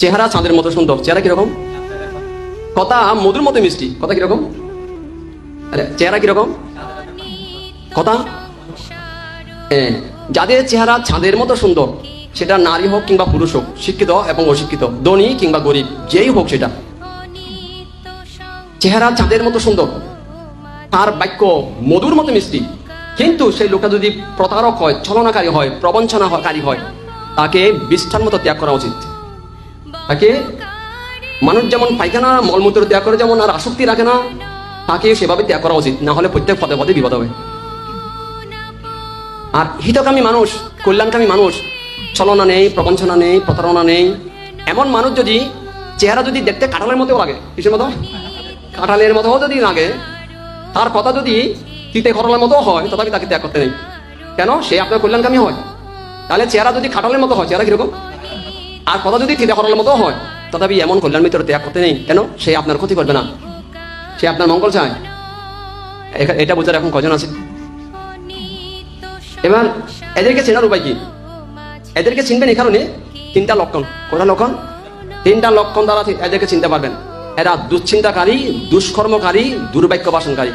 চেহারা চাঁদের মতো সুন্দর। চেহারা কীরকম? কথা মধুর মতো মিষ্টি। কথা কীরকম? আরে, চেহারা কীরকম? কথা? যাদের চেহারা চাঁদের মতো সুন্দর, সেটা নারী হোক কিংবা পুরুষ হোক, শিক্ষিত এবং অশিক্ষিত, ধনী কিংবা গরিব, যেই হোক সেটা। চেহারা চাঁদের মতো সুন্দর, তার বাক্য মধুর মতো মিষ্টি। কিন্তু সেই লোকটা যদি প্রতারক হয়, ছলনাকারী হয়, প্রবঞ্চনাকারী হয়, তাকে বিষ্ঠার মতো ত্যাগ করা উচিত। তাকে মানুষ যেমন পায়খানা, মলমূত্র ত্যাগ করে যেমন আর আসক্তি রাখে না, তাকে সেভাবে ত্যাগ করা উচিত, না হলে প্রত্যেক পদে পদে বিপদ হবে। আর হিতকামী মানুষ, কল্যাণকামী মানুষ, ছলনা নেই, প্রবঞ্চনা নেই, প্রতারণা নেই, এমন মানুষ যদি চেহারা যদি দেখতে কাঁঠালের মতো লাগে, কিসের মতো? কাঁঠালের মতো যদি লাগে, তার কথা যদি তিতে খরলের মতো হয়, তথাপি তাকে ত্যাগ করতে নেই। কেন? সে আপনার কল্যাণকামী হয়। তাহলে চেহারা যদি খাটালের মতো হয়, চেহারা কীরকম? আর কথা যদি তিতে খরলের মতো হয়, তথাপি এমন কল্যাণ মিত্র ত্যাগ করতে নেই। কেন? সে আপনার ক্ষতি করবে না। সে আপনার মঙ্গল চায়। এটা বোঝার এখন কজন আছে? এবার, এদেরকে চেনার উপায় কি? এদেরকে চিনবেন এই কারণে তিনটা লক্ষণ। কোনটা লক্ষণ? তিনটা লক্ষণ দ্বারা এদেরকে চিনতে পারবেন। এরা দুশ্চিন্তাকারী, দুষ্কর্মকারী দুর্ভাগ্য বাসনকারী